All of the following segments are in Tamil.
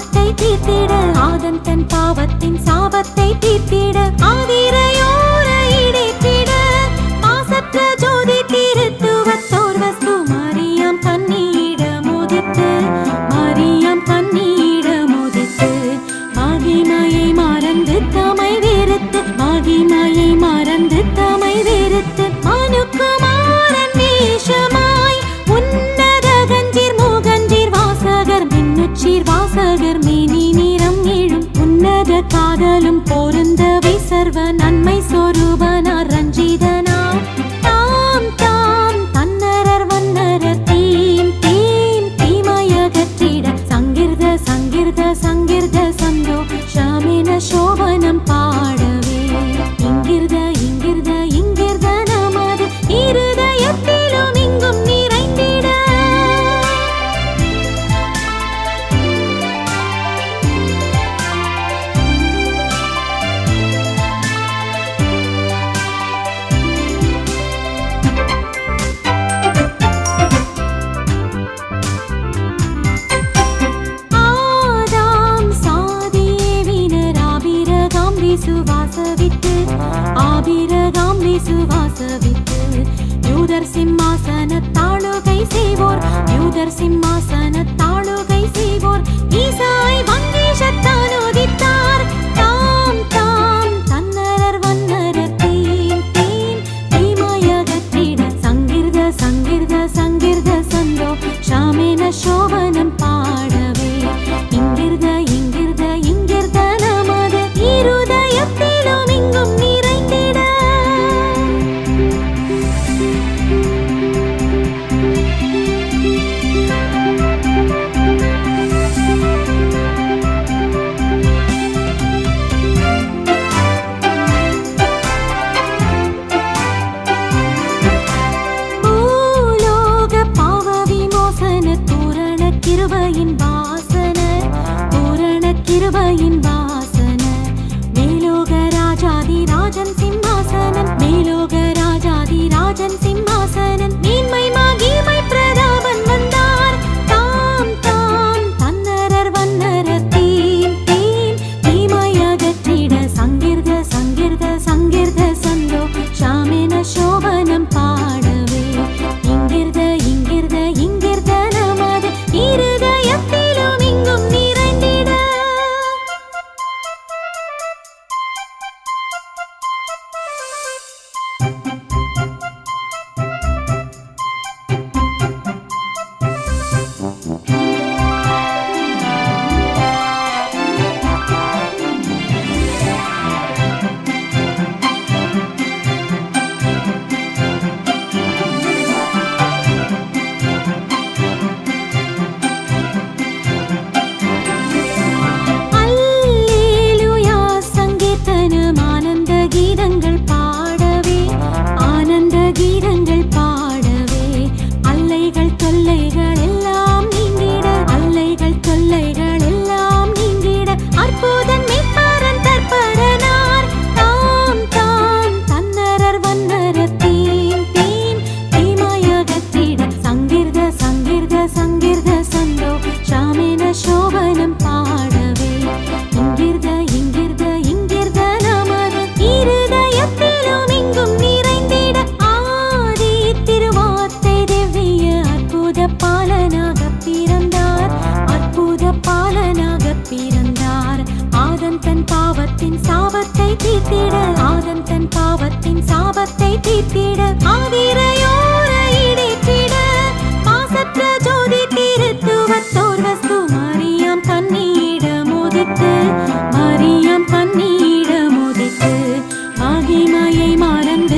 பாவத்தை தீர்த்திட. ஆதன் தன் பாவத்தின் சாபத்தை தீர்த்திட. ஆதிய ஆற்றலும் பொருந்தவை சர்வ நன்மை சொரூபனார் ரஞ்சிதனார் தாம் தாம் தன்னரர் வன்னரர் தீம் தீம் தீமையகற்றிட. சங்கிர்த சங்கிர்த சங்கிர்த சந்தோ. ஷாமின சோபனம் பாட விட்டு ஆபிரகாம் விசுவாச விட்டு. யூதர் சிம்மாசன தாளுகை செய்வோர். யூதர் சிம்மாசன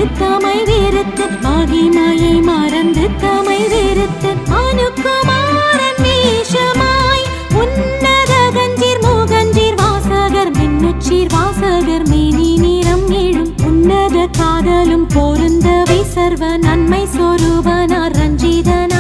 மறந்து தமை வெறுத்து மகிமையை மறந்து தமை வெறுத்து அனுக்குமாரன் வேஷமாய் உன்னத கஞ்சீர் மூகஞ்சீர் வாசகர் மின்னுச்சீர் வாசகர் மேனி நிறம் எழும் உன்னத காதலும் பொருந்தவை சர்வ நன்மை சொருவனார் ரஞ்சிதன்